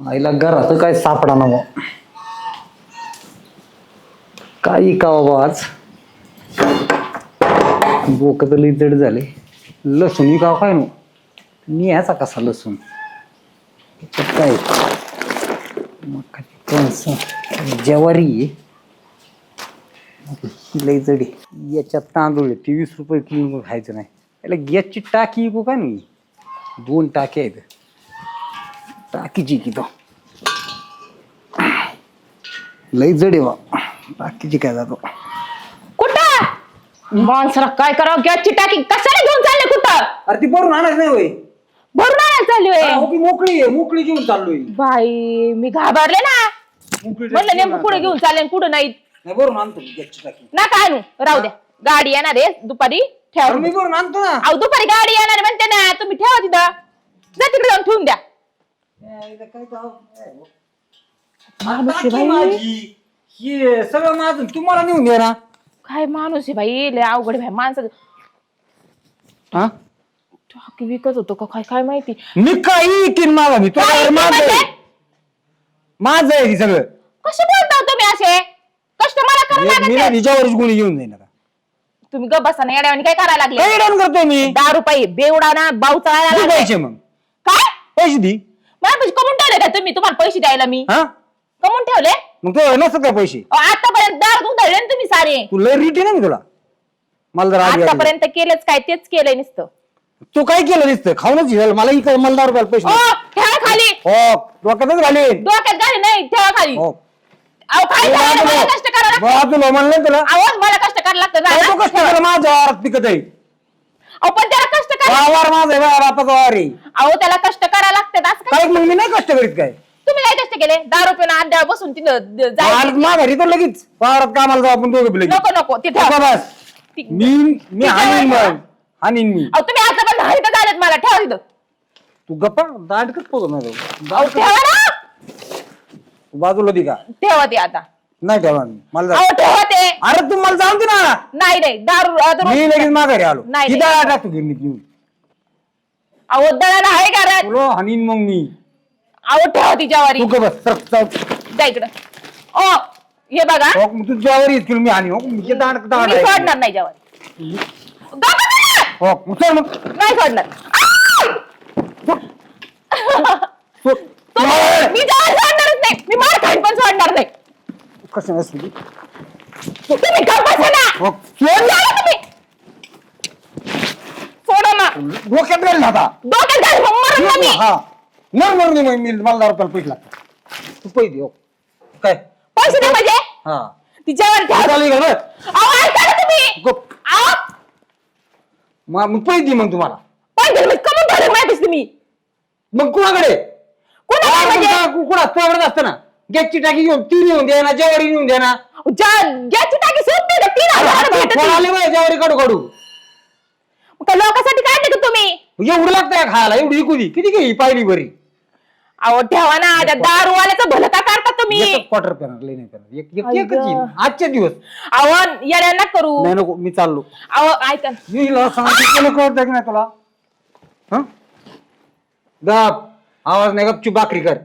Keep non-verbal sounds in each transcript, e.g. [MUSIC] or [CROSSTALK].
आईला घरात काय सापडा ना मग काय का बाबा आज? बोक तर लई जड झाले. लसूण का काय नो मी कसा लसूण? काय? मकाची कणसं. ज्वारी. लई जडी. याच्यात तांदूळ आहे ते वीस रुपये किलो खायचं नाही. याला गॅसची टाकी इकू का नाही? दोन टाकी आहेत. टाकीची की तो लई जड आहे बा. टाकीची काय जातो. कुठं? माणसाला काय करावं? गॅसची टाकी कशाला घेऊन चालले कुठं? अरे ती भरून आणायच नाही होय. भरून आणायला चालली हा, होय. हो की मोकळी आहे मोकळी घेऊन चाललोय. बाई मी घाबरले ना. मोकळी म्हणलं नेमकं कुठे घेऊन चालले कुठं नाही नाही भरून आणतो मी गॅसची टाकी. ना काय आणू. राहू द्या. गाडी येणार आहे दुपारी ठेवा. अरे मी भरून आणतो ना. अहो दुपारी गाडी येणार आहे म्हणते ना. तुम्ही ठेवा तिथं. जा तिकडे जाऊन ठेवून द्या. माणूस आहे टाकी बाई. माझी हे सगळं माझं तुम्हाला नेऊन द्या ना. काय माणूस आहे बाई? लय अवघड आहे बाई. माणसं हा? टाकी विकत होतो का? काय काय माहिती? मी काही किन माझा मी. काय इतकं माझं आहे. माझं आहे हे सगळं. कसे बोलता तुम्ही असे? कष्ट मला करावं मी- ना आहे. हिच्यावरच गुणी घेऊन जाईन आता. तुम्ही गप बसा ना येड्यावानी काय करायला लागले? काही डन करतोय मी? दहा रुपये बेवडा ना बाऊ चढायला किती लागले. पैसे मग. काय? पैसे दे. पैसे कमून ठेवले का तुम्ही? तुम्हाला पैसे द्यायला मी? हा? कमून ठेवले? मग तो नसत काय पैसे? अहो, आतापर्यंत दार उधळले ना तुम्ही सारे. तू लय रिटी ना मी तुला. मला जर आधी आधी. आतापर्यंत केलंच काय? तेच केलंय नुसतं. तू काय केलं दिसतं खाऊनच घ्याल मला इकडे मला दहा रुपयाला पैसे ओ नाही. ठेवा खाली. हो डोक्यातच घाले. डोक्यात गाडी नाही ठेवा खाली. हो. अहो खाली जायला मला कष्ट करायला लागतं. बाजूला म्हणलं तुला. अहो मला कष्ट करायला लागतं. काय तू. कष्ट केलं? माझ्या पिकत आहे अहो पण त्याला वावर माझा आहे बापाचा वावर आहे. अहो त्याला कष्ट करायला लागते असं काय? काय मग मी नाही कष्ट करीत काय? तुम्ही काय कष्ट केले. दहा रुपये अद्याप बसून तिथं द- जायचं. आज माघारी तर लगेच. वावरात कामाला जाऊ आपण दोघे लगेच. नको नको तिथं. नको बस. ती- मी मी हानीन मग. हानीन मी. अहो तुम्ही आता पण हरित झालेत मला. ठेवा तिथं. तू गप्पा दाटकच पोहोच अहो ठेवा ना. तू बाजूला दे का ठेवा ते आता. नाही ठेवा मी. मला जा- अहो ठेवा ते. अरे तू मला जाऊन दे ना. नाही नाही दारू आता मी रोज- लगेच माघारी आलो. नाही, किती नाही. टाकतो घेऊन. अहो दळाला आहे घरात तुला हानीन मग मी. अहो ठेवा ती ज्वारी तू का बस सर, सर. द्या इकडं. ओ हे बघा. हो, मग तू ज्यावर येत मी हानी हो मी आहे. सोडणार नाही. हो मग चल मग. नाही सोडणार. सो- [LAUGHS] मी ज्वारी सोडणारच नाही. मी मार खाईन पण सोडणार नाही. कसं नसतं ते? तुम्ही गप्प बसा ना. हो, सोडा तुम्ही. डोक्यात घाल ना आता डोक्यात घाल मग मरण ना मी हा. मग मरून दे मग मी मला दहा रुपयाला पैसे लागतात तू पैसे दे हो. काय? पैसे दे म्हणजे हा. ती ज्वारी ठेवा चालू आहे का बस? अहो ऐका ना तुम्ही. गप. अहो. मग मग पैसे दे मग तुम्हाला. पैसे मी कमून ठेवले माहितीच तुम्ही. मग कुणाकडे? कोणाकडे म्हणजे? कुणा? तुझ्याकडे असतं ना. गॅसची टाकी घेऊन ती नेऊन द्या ना जेवारी नेऊन द्या ना. ज्या- ज्याची टाकी सुटते ना तीन हजार भेटत कोण नाही. आले बाय जेवारी काढू काढू. काय लोकांसाठी काढले का तुम्ही? एवढं लागतंय खायला एवढी इकू दे. किती घे पाहिली बरी. अहो ठेवा ना त्या दारूवाल्याचं भलं का करता तुम्ही. क्वार्टर पेणार लई नाही पेणार एक एकच. येईन. दिवस. अहो येड्यांना करू. नाही नको मी चाललो. अहो ऐका ना. मी हिला सांगितलं कळत की नाही तुला? हं? गप. आवाज नाही गपची बाकरी कर.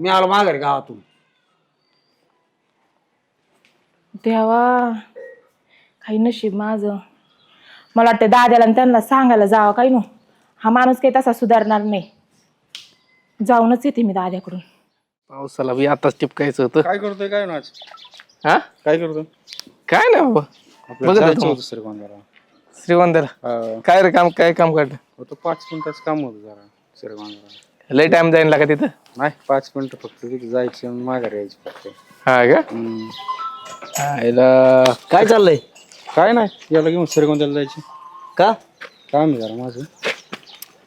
मी आलो माघारी गावातून. देवा काही नशीब माझं. मला वाटतं दाद्याला आणि त्यांना सांगायला जावं काही नो हा माणूस काही तसा सुधारणार नाही. जाऊनच येते मी दाद्याकडून पावसाला बी आताच टिपकायचं होतं. काय करतोय काय नाच हा? काय करतोय? काय नाही बाबा. आपल्याला बघत जायचं होतो. होतं श्रीगोंद्याला. श्रीगोंद्याला? हा, काय रे काम काय काम काढलं होतं पाच मिनिटाचं काम होतं जरा श्रीगोंद्याला. लय टाइम जाईन लागा तिथं? नाही पाच मिनिटं फक्त तिथे जायची आणि माघारी यायची फक्त. हा का? हम्म. हा, याला काय चाललंय? काय नाही याला घेऊन श्रीगोंद्याला जायची. का? काम आहे जरा माझं.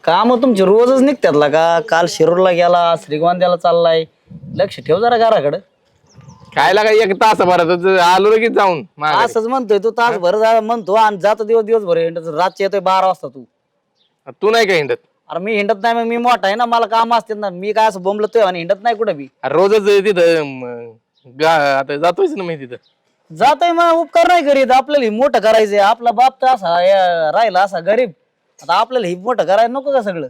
काम तुमचे रोजच निघतात का? काल शिरूरला गेला श्रीगोंद्याला चाललाय. लक्ष ठेव जरा घराकडं. काय लागा एक तास भरात आलो लगेच जाऊन माघारी. असंच म्हणतोय तू तास भर जा म्हणतो आणि जातो दिवस दिवसभर हिंडत. रातचे येतोय बारा वाजता तू. तू नाही का हिंडत? अरे मी हिंडत नाही मग मी मोठा आहे ना मला काम असते ना मी काय असं बोंबलतोय आणि हिंडत नाही कुठं बी. अरे रोजच तिथं म, गा- आता जातोयच ना मी तिथं? जातोय मग उपकार नाही करीत. आपल्याला हे मोठं करायचंय. आपला बाप तर असा या- राहिला असा गरीब. आता आपल्याला हे मोठं करायला नको का सगळं?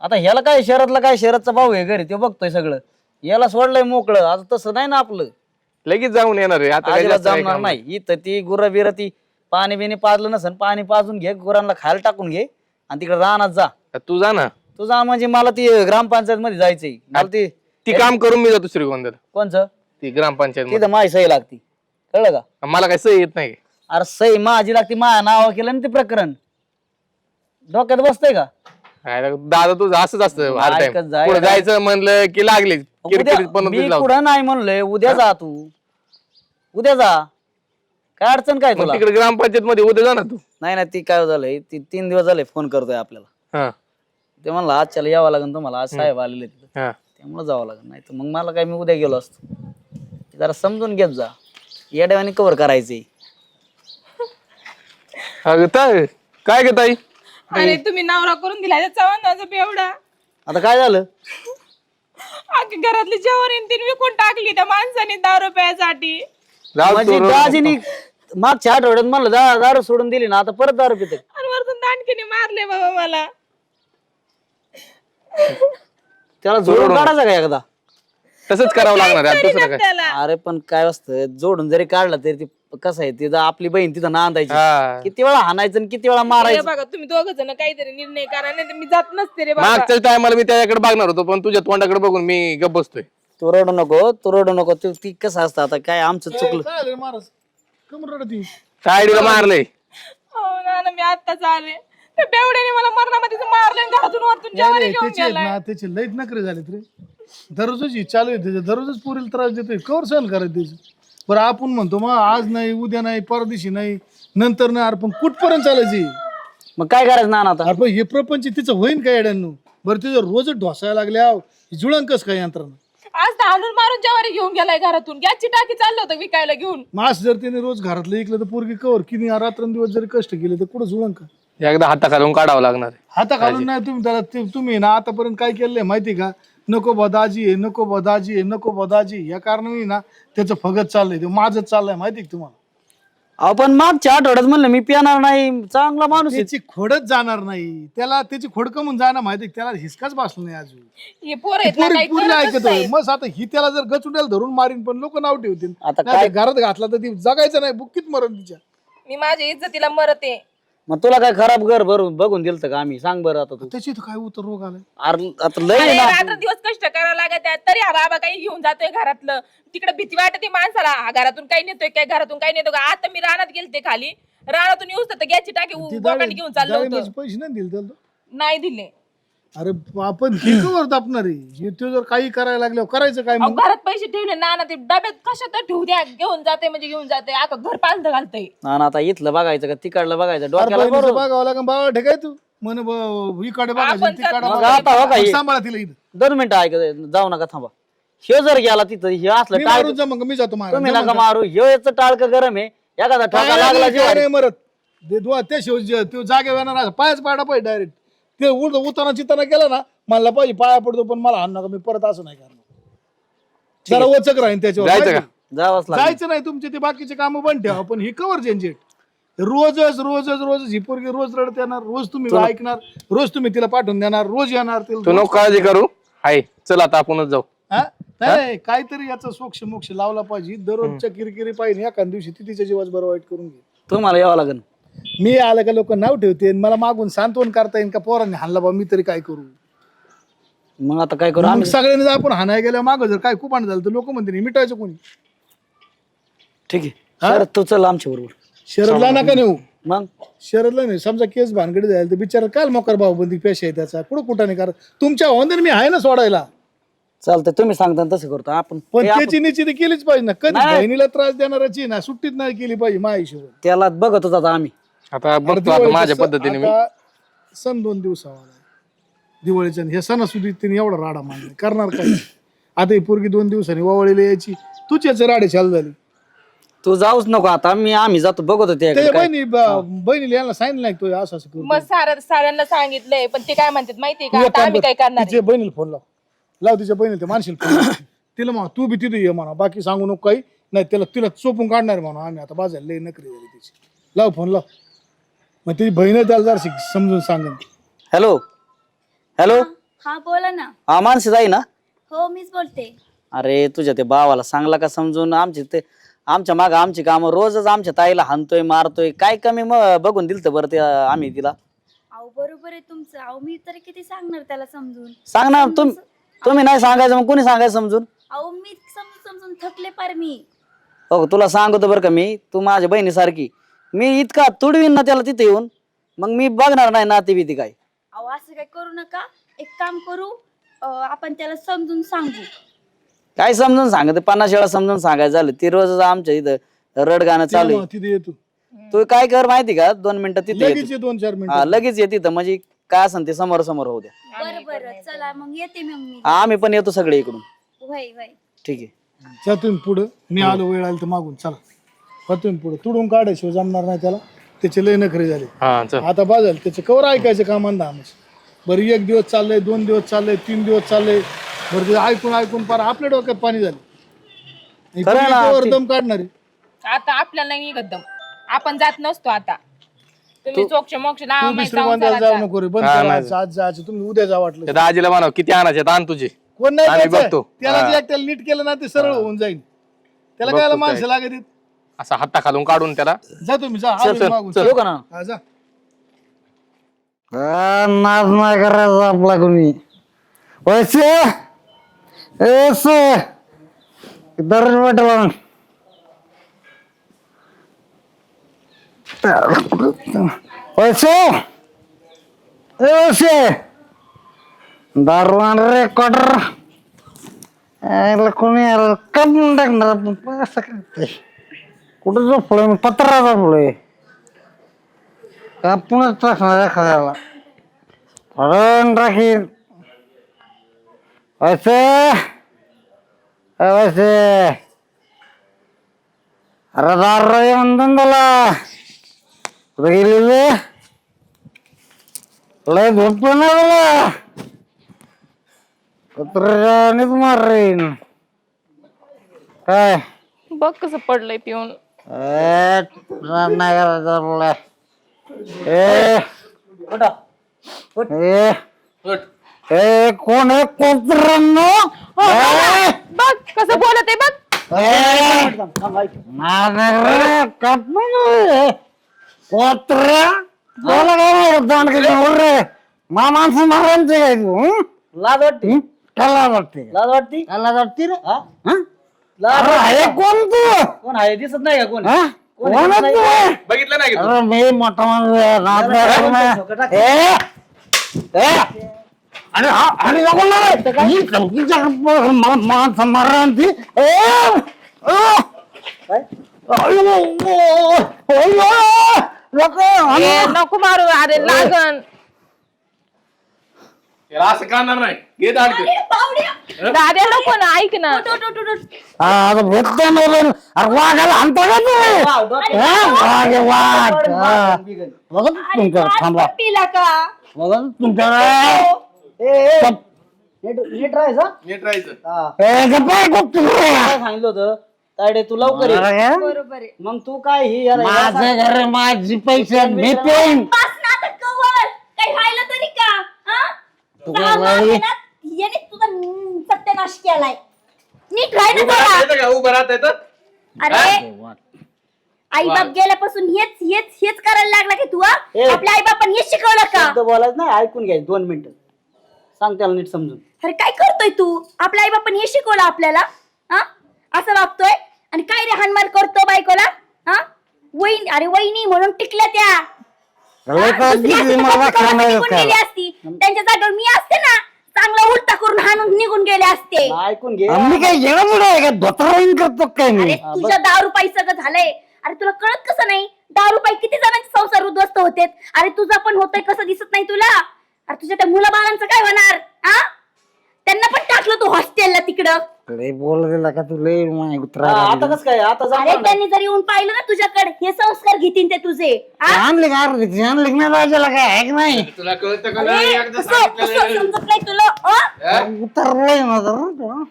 आता ह्याला काय शहरातला काय शहरातचा भाऊ आहे घरी ते बघतोय सगळं. याला सोडलंय मोकळं. आता तसं नाही ना आपलं. लगेच जाऊन येणार आहे. आता काय अजिबात जास्त काही जमणार काम नाही. इथं ती गुरं बिरं ती पाणी बिणी पाजलं नसन. पाणी पाजून घे गुरांना खायला टाकून घे. आणि तिकडे रानात जा. तू जा ना. तू जा म्हणजे मला ती ग्रामपंचायत मध्ये जायचंय. मला ती ती काम करून मी जातो श्रीगोंद्याला. कोणचं? ती ग्रामपंचायत तिथं माझी सही लागती. कळलं का? मला काही सही येत नाही. अरे सही माझी लागती माझ्या नावा केलं ना ते प्रकरण. डोक्यात बसतंय का? काय दादा तुझं असंच असतं हर ऐकत टाइम जाय. पुढे जायचं म्हणलं की लागले किरकिरीत पण कुठं नाही म्हणलोय उद्या जा तू. उद्या जा. काय अडचण काय तुला? तिकडे ग्रामपंचायत मध्ये उद्या जा ना तू? नाही ना ती काय झालंय ती तीन दिवस झाले फोन करतोय आपल्याला. हा. ते म्हणलं आज चला यावं लागेल तुम्हाला आज साहेब आलेले तिथं हा. त्यामुळे जावं लागेल नाही तर मग मला काय मी उद्या गेलो असतो. जरा समजून घेत जा. येड्यावानी कव्हर करायचे अगं ताई काय ग ताई? अरे तुम्ही नवरा करून दिला त्याचा माझा बेवडा आता काय झालं? अख्खी घरातली जेवण तीन विकून टाकली त्या माणसाने दहा रुपयासाठी. जाऊ म्हणजे दाजीनी मागच्या आठवड्यात म्हणलं दा- दारू सोडून दिली ना आता परत दारू पिते. आणि वरतून दांडकीने मारले बाबा मला. त्याला जोडून काढायचं का एकदा? तसंच करावं लागणार आहे. आता दुसरं काय त्याला अरे पण काय असतं जोडून जरी काढला तरी ती कसं आहे तिथं आपली बहीण तिथं नांदायची. हा. किती वेळा हाणायचं आणि किती वेळा हे मारायचं? बघा तुम्ही दोघ जण काहीतरी निर्णय करा नाही तर मी जात नसते रे बाबा. मागच्या टायमाला मी त्याच्याकडे बघणार होतो पण तुझ्या तोंडाकडे बघून मी गप बसतोय. तू रडू नको तू रडू नको तू ती कसं असतं आता काय आमचं चुकलं? काय आलं रे महाराज? कमर रडती. तायडीला मारलंय. हो ना ना, मी आत्ताच आले. त्या बेवड्याने मला मरणामध्ये मारले आणि घरातून वरतून जेवण घेऊन त्याचे आहेत गेलाय. ना त्याचे लईत नखरे झाले रे. दररोजच ही चालू आहे त्याचे. दररोजच पुरीला त्रास देतोय. कवर सहन करायचं त्याचं? बरं आपण म्हणतो मग आज नाही उद्या नाही परदिशी नाही नंतर नाही अरे पण कुठपर्यंत चालायची मग काय करायचं ना आता? अरे पण हे प्रपंच तिचं होईन काय येड्यांनो बरं तिचं रोजच ढोसायला लागल्या जुळंकच काय यंत्रणा? आज तर हाणून मारून जेवारी घेऊन गेलाय घरातून. गॅसची टाकी चाललं होतं विकायला घेऊन. मास जर तिने रोज घरातलं ऐकलं तर पोरगी कवर किती रात्रंदिवस जरी कष्ट केले तर कुठं जुळंक? का एकदा हाता घालून काढावं लागणार. आहे. हाता घालून नाही तुम्ही त्याला ते- तुम्ही ना आतापर्यंत काय केलंय माहिती का? नको बदाजी आहे नको बदाजी आहे नको बदाजी या कारणाने ना त्याचं फगत चाललंय ते माझं चाललंय माहिती का तुम्हाला? आपण मागच्या आठवड्यात म्हणलं मी पिणार नाही चांगला माणूस आहे. त्याची खोडच जाणार नाही. त्याला त्याची खोड कमून जाणं माहिती का? त्याला हिसकाच बसला नाही अजून. हे पोर आहेत ना पोरी काही पुरीला करतच ऐकतोय. नाही. मग आता ही त्याला जर गचुट्याला धरून मारीन पण लोक नाव ठेवतील. आता नाही काय तर घरात घातला तर ती जगायचं नाही बुक्कीत मरण तिच्या. मी माझ्या इज्जतीला मरते. मग तुला काय खराब घर भरून बघून दिलं का आम्ही? सांग बरं आता तू. त्याची तर काय उतर रोग आलाय? अरे आता लय अरे आहे ना रात्र दिवस कष्ट करावं लागत आहे. तरी हा बाबा काही घेऊन जातोय घरातलं. तिकडे भीती वाटते माणसाला. हा घरातून काही नेतोय काय? घरातून काही नेतो का? आता मी रानात गेलते खाली. रानातून येऊस तर गॅसची टाकी ती घेऊन चाललो होतो. पैसे नाही दिले त्याला नाही दिले. अरे आपण हिकवर दापणार आहे तो जर काही करायला लागल्यावर करायचं काय अहो, मग? घरात पैसे ठेवले ना ना ते डब्यात कशात तर ठेवू द्या. घेऊन जाते म्हणजे घेऊन जाते. आता घर पालथ घालतंय. ना ना आता इथलं बघायचं का? तिकडलं बघायचं. अरे डोक्याला बहिणीचं बरोबर बघावं लागेल. बाबा ठेकाय तू. म्हण ब- इकडे बघायचं आपण तिकडे आता हो का हे? सांभाळा तिला इथं. दोन मिनिटं ऐक जाऊ नका थांबा. ह्यो जर गेला तिथं हे असलं मी टाळ मारून जा मग मी जातो. तुम्ही नका मग. मारू. टाळक गरम आहे. एखादा ठोका लागला मरत. ते दुआ त्या शिव तो जागे येणार पायच पाडा पाहिजे डायरेक्ट ते उड उताना चिताना केला ना मला पाहिजे पाया पडतो पण मला हाण नका मी परत असं नाही करणार. जरा वचक राहीन त्याच्यावर जायचं माहिती? का? जावंच लागेल. जायचं नाही तुमचे ते बाकीचे कामं बंद ठेवा पण ही कवर झंझट रोजच रोजच रोजच ही पोरगी रोज रडत येणार रोज तुम्ही ऐकणार रोज तुम्ही तिला पाठवून देणार रोज येणार तू तिला नको काळजी करू. हाय चल आता आपणच जाऊ. हा? नाही नाही, काहीतरी याचा सोक्ष मोक्ष लावला पाहिजे दररोजच्या किरकिरी पाहिजे एखाद दिवशी ती तिच्या जीवाच बरं वाईट करून घे. तुम्हाला यावं लागेल. मी आलं का लोक नाव ठेवते मला मागून सांत्वन करता येईल का पोरांनी हाणला बा मी तरी काय करू? मग आता काय करू? मग आम्ही सगळ्यांनी जर आपण हाणाय गेल्या मागं जर काय कुपाण झालं तर लोक म्हणते मिटायचं कोणी? ठीक आहे. सर तू चल आमच्या बरोबर. शरदला नका नेऊ. मग? शरदला नाही समजा केस भानगडी जायला तर बिचारा काल मोकर भाऊबंदी पेश आहे त्याचा. कुठं कुठं नाही करत. तुमच्या होंदर मी आहे ना सोडायला. चालतंय. तुम्ही सांगता तसं करतो. आपण पण आपण- त्याची निश्चिती केलीच पाहिजे ना. कधी. बहिणीला त्रास देणाऱ्याची ना सुट्टीत नाही केली पाहिजे माझ्या हिशोबाने त्याला बघत होता आता आम्ही. आता बघतो आता माझ्या पद्धतीने मी. सण दोन दिवसावा दिवाळीच्या ह्या सणासुदीत तिने एवढा राडा मांडला करणार काय? आता ही पोरगी दोन दिवसांनी वावळीला यायची. तूच याचे राडे चालू झाली. तू जाऊच नको आता. मी आम्ही जातो बघत होते बहिणी ब- बहिणीला यांना सांगितलं नाही तो असं असं करून मग साऱ्या साऱ्यांना सांगितलंय पण ते काय म्हणतात माहितीये का? आता आम्ही कर, काय करणार आहे? तिच्या बहिणीला फोन लाव. लाव तिच्या बहिणीला ते मानशील फोन. तिला म्हणा तू बी तिथे ये म्हणा. बाकी सांगू नको काही. नाही त्याला तिला चोपून काढणार म्हणा आम्ही. आता बाजायला लई नकरी झाली तिची. लाव फोन लाव. मग तिची बहीण त्याला जरा समजून सांगेन. हॅलो? हॅलो? हा बोला ना. हा मानसी जाई ना? हो मीच बोलते. अरे तुझ्या ते भावाला सांगला का समजून? आमचे ते आमच्या माग आमची कामं रोजच आमच्या ताईला हाणतोय मारतोय. काय कमी मग बघून दिलं बरं ते आम्ही तिला. अहो बरोबर आहे तुमचं. अहो मी तरी किती सांगणार त्याला समजून? सांग ना तुम तुम्ही नाही सांगायचं मग कोणी सांगायचं समजून? अहो मी समजून समजून थकले पार मी. हो तुला सांगतो बरं का मी. तू माझ्या बहिणीसारखी. मी इतका तुडवीन ना त्याला तिथे येऊन. मग मी बघणार नाही नाती बिती काय. अहो असं काय करू नका. एक काम करू अं, आपण त्याला समजून सांगू. काय समजून सांगत? पन्नास वेळा समजून सांगायचं झालं. ती रोजच आमच्या इथं रड गाणं चालू आहे. तिथे येतो. तू काय कर माहिती का? दोन मिनिटं तिथे लगेच येतो. ये दोन चार हा मिनिट लगेच ये तिथं. म्हणजे काय असेल ते समोर समोर होऊ द्या. बरं बरं. चला मग येते मग मी आम्ही पण येतो सगळे इकडून. वय वय ठीक आहे. तुम्ही पुढं. मी आलो वेळ आली तर मागून. चला. हा तुम्ही पुढं तुडून काढायशिवाय जमणार नाही त्याला. त्याचे लय नखरे झाले. हा चल. आता बाजाल त्याचे कवर ऐकायचं कामान आमच. बरं एक दिवस चाललंय दोन दिवस चाललंय तीन दिवस चाललंय. बरं ते ऐकून ऐकून पार आपल्या डोक्यात पाणी झालं. खरं आहे ना, ते- दम काढणार. आहे. आता आपल्याला नाही निघत दम. आपण जात नसतो आता. तुम्ही चोक्ष मोक्ष तू नाव बी माहिती श्रीगोंद्याला जाऊ नको रे बंद हा, करा. नाही. आज आज जायचं तुम्ही उद्या जा वाटलं. त्या दाजीला म्हणाव किती आणायचे आण तुझे. कोण नाही आम्ही द्यायचं. बघतो. त्याला हा. जे एकट्याला नीट केलं ना ते सरळ होऊन जाईल त्याला बघतो काय काय. माणसं लागत आहेत. असा हाता खालून काढून त्याला. जा तुम्ही जा. चल, आलो चल, मागून चल. येऊ का ना? हा, जा. नाही करायचा आपला कोणी. पैसे ऐसे दर वाटला पैसे ऐसे दारवान रे क्वार्टर कोणी कम टाकणार आपण पैसा काय कुठं झोपलोय मी पत्रा झोपलोय. कापूनच टाकणार एखाद्याला. पडून टाकीन पैसे पैसे अरे दार म्हणतो त्याला. कुठे गेलेले लय झोपतो ना तुला पत्रकानेच मारेन. काय? बघ कसं पडलंय पिऊन. ए. ए. उठ. ए कोण आहे? ए, बघ कसं बोलत आहे बघ. ए, नागरे, कापून रे. दांड मा माणसं मारायचे काय तू हं? लाज वाटते. हं? त्याला वाटते? लाज वाटते? त्याला वाटते रे? हा? हं? लाज अरे वाटते. हे कोण तू कोण आहे दिसत नाही का कोण हं? कोण कोण आहे आहे? तू बघितलं नाही का तू? अरे मी मोठा माणूस आहे. ए, ए, अरे हा अरे नको ना रे. ही चौकीच्या मा- मा- माणसं मारणार ती. ए, ए, काय? अयो, अयो, नको, ए, अरे. नको मारू अरे लागन याला असं काढणार नाही. घे दांड कर. दाद्या नको ना ऐक ना. हा, आता भेटतो ना. अरे वाघाला आणता का हा, वाघ आहे, वाघ हा. बघा तुमच्या थांबा. पिला का? बघा तुमच्या ए, ए, नीट नीट राहायचं? नीट राहायचं. हा. ए, गप्प आहे, गप्प आहे. काय सांगितलं होतं? तायडे तू लवकर ये. अरे, बरोबर आहे. मग तू काय ही याला- याला माझं. घर माझी पैसे मी पेन बस ना आता कवर. काही व्हायला तरी का? हा? तू सहा काय बाई? महिन्यात याने तुझा न- सत्यानाश केलाय. नीट राह ना उभं जरा. राहता येतं का? उभं राहता येतं अरे आई बाप गेल्यापासून हेच हेच हेच करायला लागला की तू हा? आपल्या आई बापांनी हेच शिकवलं का? शब्द बोलायचं नाही ऐकून घ्यायचं दोन मिनिटं. सांग त्याला नीट समजून. अरे काय करतोय तू? आपल्या आई बापांनी हे शिकवलं आपल्याला हा? असं वागतोय? आणि काय रे हानमार करतो बायकोला हा? वहिनी अरे वहिनी म्हणून टिकल्या त्या. लय? का दुसरी दिली असती तर मला कधी खाणार निघून गेली असती. त्यांच्या जागेवर मी असते ना चांगला उलटा करून हाणून निघून गेले असते. ऐकून घे. आम्ही काय येणं पुढे आहे का? धोतराईन करतो काय मी? अरे तुझ्या दहा रुपये सगळं झालंय. अरे तुला कळत कसं नाही? दहा रुपये किती जणांचे संसार उद्ध्वस्त होते अरे तुझा पण होतोय कसं दिसत नाही तुला? अरे तुझ्या त्या मुलं बाळांचं काय होणार? हा? त्यांना पण टाकलं तू हॉस्टेलला तिकडं. लय बोल दिला का तू? लय माय उतरा आता कसं काय? आता अरे जाऊ त्यांनी जर येऊन पाहिलं ना तुझ्याकडे हे संस्कार घेतील ते तुझे? आणले का अर्धी आणले का नाही राजाला काय? आहे का नाही? तुला कळतं का अरे, नाही एकदा कसं- कसं सांगितलं समजत नाही तुला? अ? उतरलंय ना जरा.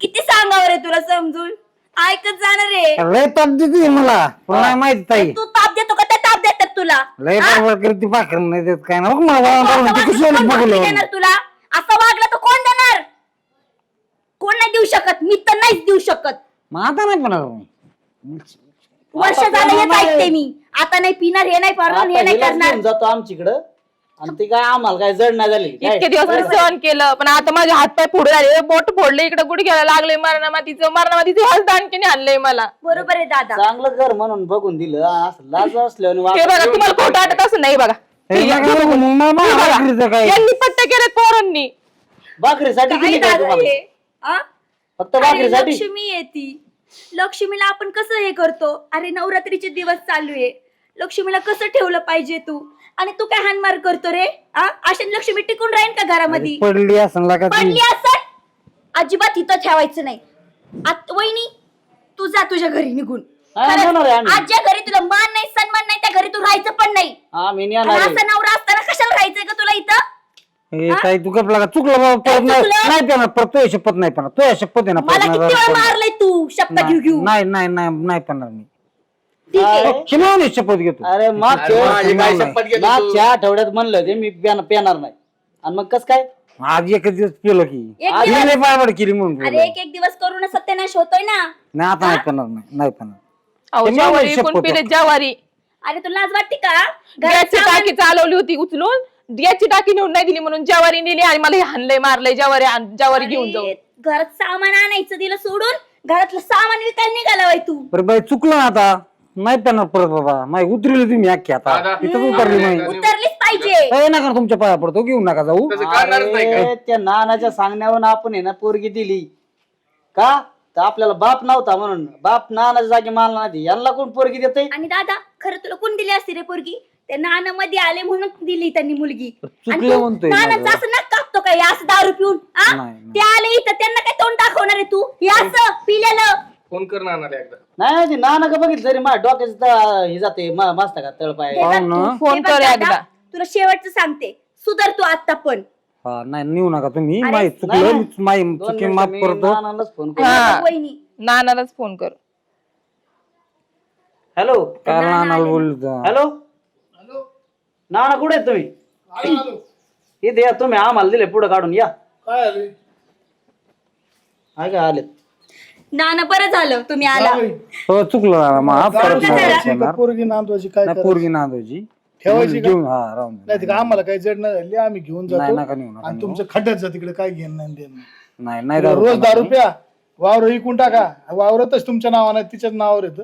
किती सांगावं रे तुला समजून? ऐकत जाणार रे. लय ताप देते मला. तुला नाही माहीत ताई. तू ताप देतो का? त्या ताप देतात तुला. लय बरोबर करते नाही देत काय ना बघ मला तुला? असं वागलं तर कोण देणार? कोण नाही देऊ शकत? मी तर नाहीच देऊ शकत. मग आता नाही पण. वर्ष झालं हेच ऐकते मी. आता नाही पिणार हे नाही पाडणार हे नाही करणार. जातो आमच्याकडं. आणि ते काय आम्हाला काय जड नाही झाली काय? इतके दिवस मी सहन केलं पण आता माझे हात पाय पुढे झाले. बोट फोडले इकडे गुडी घ्यायला लागले मरणमातीचं मरणमातीचं हस दानकीने आणलंय मला. बरोबर आहे दादा. चांगलं घर म्हणून बघून दिलं असं लाज असल्यावर हे बघा तुम्हाला खोटं वाटत असं नाही बघा. हे नका बघू, मग मला हे बघा. भाकरीचं काय? यांनी पट्टे केलेत पोरांनी. भाकरीसाठी दिली काय तुम्हाला? फक्त अरे भाकरीसाठी? लक्ष्मी येती लक्ष्मीला आपण कसं हे करतो? अरे नवरात्रीचे दिवस चालू आहे. लक्ष्मीला कसं ठेवलं पाहिजे तू? आणि तू काय हानमार करतो रे? आ? अशी लक्ष्मी टिकून राहील का घरामध्ये? पडली असं ती. पडली अजिबात इथं ठेवायचं नाही. आत वहिनी तू जा तुझ्या घरी निघून. खरंच, जाणार आहे आम्ही. आज ज्या घरी तुला मान नाही सन्मान नाही त्या घरी तू राहायचं पण नाही. आम्ही आणि नेणार आहे. असा नवरा असताना कशाला राहायचंय का तुला इथं? हे काय तू कपला का चुकलं बाबा परत नाही चुकलं? नाही पेणार परत तुझ्या शपथ नाही पेणार तुझ्या शपथ आहे ना मला किती वेळा पेणार. मारलंय तू? शब्द घेऊ घेऊ. नाही नाही नाही नाही पेणार मी. ठीक आहे. किमान शपथ घेतो. अरे अरे मागच्या माझी काय शपथ घेतो तू? मागच्या आठवड्यात म्हणलं होते मी पेन- पेणार नाही. आणि मग कस काय? आज एक दिवस पेलो की. एक आज दिवस- लय पायवाड केली म्हणून अरे पेलो. एक एक दिवस करून सत्यानाश होतोय ना. नाही आता नाही पेणार नाही नाही पेणार अहो, ते मला ज्वारी शपथ कोण पिले? होतं. ज्वारी. अरे तुला लाज वाटते का? घरात गॅसची सामान- टाकी चालवली होती उचलून. गॅसची टाकी नेऊन नाही दिली म्हणून ज्वारी नेली आणि मला हे हाणलंय मारलंय ज्वारी आण- ज्वारी घेऊन अरे, घरात सामान आणायचं दिलं सोडून घरातलं सामान विकायला निघाला बाई तू. बरं बाई चुकलं ना आता. नाही पेणार परत बाबा. माही उतरली तुम्ही अख्खी आता. दादा. तिथंच उतरली माही उतरलीच पाहिजे. ए, नका तुमच्या पाया पडतो घेऊ नका जाऊ. तसं करणारच नाही का? अरे, त्या नानाच्या सांगण्यावर आपण आहे ना पोरगी दिली. का? तर आपल्याला बाप नव्हता म्हणून. बाप नानाच्या जागी मानला नाही यांना कोण पोरगी देते आणि दादा खरं तुला कोण दिली असती रे पोरगी? ते नाना मध्ये आले म्हणून दिली त्यांनी मुलगी. चुकलं तू म्हणतोय नानाचं माझं. असं नक कापतो काय असं दारू पिऊन? आ? नाही, नाही. ते आले इथं त्यांना काय तोंड दाखवणार आहे तू? हे असं पिलेलं फोन कर ना आणायला एकदा. नाही ते नाना का बघितलं तरी माझ्या डोक्याचं त- हे जाते मा- मस्त का तळपाय. हे बघ पाहू ना. तू, फोन हे बघ कर दादा, एकदा. तुला शेवटचं सांगते. सुधर तू आता पण. हा नाही नेऊ नका तुम्ही. अरे, माही नाही, चुकलं नाही. माही दोन चुकी मिनिटं माफ मी करतो. नानालाच फोन हे. हा. वहिनी. नानालाच फोन कर. हॅलो काल नानाला बोलतो हॅलो नाना कुठे आहेत तुम्ही? आलो, आलो. इथे या तुम्ही आम्हाला दिले पुढे काढून या. काय आले? काय काय आलेत? नाना बरं झालं तुम्ही आला. हो चुकलं मग परत नाही पेणार. पोरगी नांदवायची काय करायचं? पोरगी नांदायची ठेवायची का? घेऊन हा राहून. नाही ते का आम्हाला काही जड नाही झाली आम्ही घेऊन नाही जातो नका नेऊ नका आणि नेऊ. तुमचं खड्ड्यात जा तिकडे काय घेणं नाही देणं नाही. नाही नाही दारू रोज पिणार दारू मी. प्या वावर इकून टाका वावरतच तुमच्या नावानं तिच्याच नावावर येतं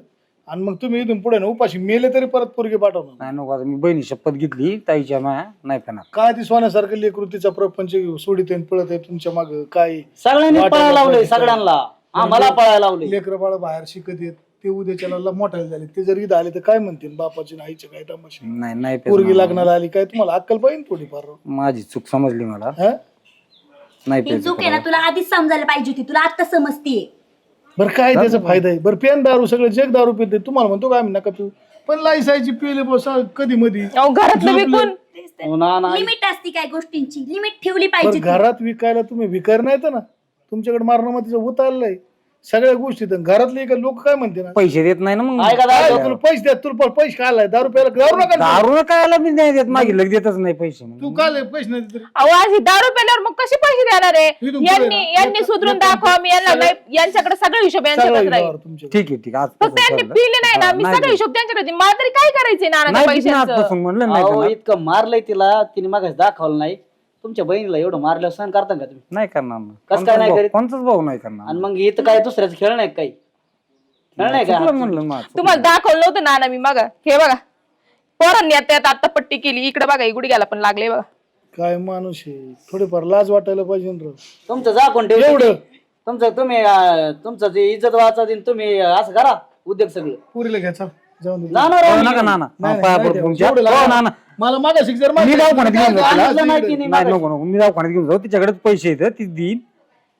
आणि मग तुम्ही इथून पुढे ना उपाशी मेले तरी परत पोरगी पाठवणार नाही नको आता मी बहिणी शपथ घेतली ताईच्या माया नाही पेणार काय ती सोन्यासारखं लेकरू तिचा प्रपंच सोडित आहे, पळत आहे तुमच्या माग काय सगळ्यांनी वाटेल पळायला लावलंय. सगळ्यांना आम्हाला पळायला लावले लेकर बाळ बाहेर शिकत येत ते उद्याच्याला मोठाले झाले. ते जर इथं आले तर काय म्हणतील? बापाची आईचे काय तमाशे? नाही नाही पोरगी पेणार. लग्नाला आली काय? तुम्हाला अक्कल पाहिजे ना थोडीफार? माझी चूक समजली मला. हा? नाही चूक आहे ना. तुला आधीच समजायला पाहिजे होती. तुला आता समजतीये. बरं काय त्याचा फायदा आहे? बरं पेन दारू सगळं जग दारू पिते. तुम्हाला म्हणतो काय नका पिऊ? पण लायसायची पिले बसा कधी मधी? अहो घरातलं विकून. हो ना ना. लिमिट असती काय गोष्टींची? लिमिट ठेवली बरं पाहिजे ती. घरात विकायला तुम्ही विकार नाही तर ना? तुमच्याकडे मारणं मग तिचं उतारलंय सगळ्या गोष्टी घरातले का लोक काय म्हणते ना पैसे देत नाही ना मग ऐका काय दादा, तुला पैसे द्या तुला पण पैसे काय आलाय दारू प्यायला दारू नका ना. दारू काय मी नाही देत मागितलं की देतच नाही पैसे मग. तू काय पैसे नाही देत रे? अहो अशी दारू पेल्यावर मग कसे पैसे देणार आहे इथून पुढे यांनी ना, यांनी एक- सुधरून एक- दाखवा मी यांना नाही यांच्याकडे सगळं हिशोब सगळं यांच्याकडे राहील व्यवहार तुमच्याकडे. ठीक आहे ठीक आहे फक्त यांनी. पिले नाही ना मी सगळं देत. हिशोब त्यांच्याकडे देईन. मला तरी काय करायचंय नाना नाही देत ना पैशाचं आजपासून म्हणलं नाही अहो देणार. इतकं मारलंय तिला तिने मागास दाखवलं नाही तुमच्या बहिणीला एवढं मारलं सहन करता का तुम्ही? नाही करणार ना. कसं काय नाही करीत? कोणताच भाऊ नाही करणार. आणि मग इथं काय दुसऱ्याचं खेळ नाही का काही? खेळ नाही चुकलं का म्हणलं ना तुम्हाला दाखवलं नव्हतं नाना मी बघा हे बघा. पोरांनी आता आता आता पट्टी केली. इकडे बघा इकडे गेला पण लागले बघा. काय माणूस आहे? थोडीफार लाज वाटायला पाहिजे ना राव. तुमचं झाकून ठेव एवढं? तुमचं तुम्ही अं, तुमचं जे इज्जत वाचा दिन तुम्ही अं, असं करा उद्योग सगळं. पुरीला घ्या चल. जाऊन दे. ना ना हो, नका ना ना पाया पडतो तुमच्या. हो, लागलं. ना ना मला मागाशी जर मी माहिती- दवाखान्यात घेऊन जातो तिला. आणलं नाही नाही मागाशी. नको नको. मी दवाखान्यात घेऊन जाऊ. तिच्याकडेच पैसे येतात ती देईन.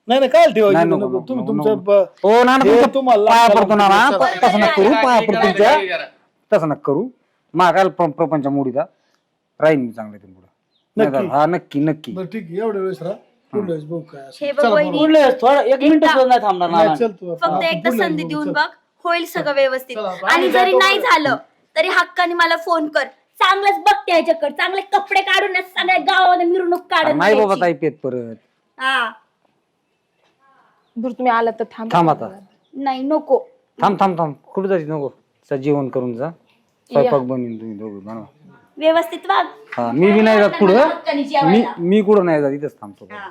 नाही नाही काय ठेवायचं? नाही, नको, नको, तुम्ही नको, तुमचं नको. हो ना ना हे तुम्हाला पाया पडतो ना ना चला. तसं नका करू पाया पडतो तुमच्या? तसं नका करू. मागाल प्रपंच मोडीचा. राहीन मी चांगलं ते पुढे. नक्की? हा नक्की नक्की. बरं ठीक आहे. एवढ्या वेळेस राहा. पुढल्या वेळेस बघू काय असेल. हे बघ चला, वहिनी. पुढले थोडं एक मिनिट सुद्धा नाही थांबणार नाही, ना चल तू फक्त आपण एकदा पुढल्या संधी वेळेस देऊन बघू, बघ होईल सगळं व्यवस्थित. चला, आणि जरी जातो नाही बरं. झालं तरी हक्काने मला फोन कर. चांगलंच बघते ह्याच्याकडे चांगले कपडे काढून ना सगळ्या गावामध्ये मिरवणूक काढून नाही बाबा. ताई पेत परत. हा. बरं तुम्ही आलात तर थांब. थांब आता. नाही नको. थांब थांब थांब. कुठे जायची नको? चा जेवण करून जा. स्वयंपाक बनवून तुम्ही दोघं. बनवा. व्यवस्थित वाग. हा मी बी नाही जात पुढं हक्काने मी. मी कुठं नाही जात इथंच थांबतो. हा.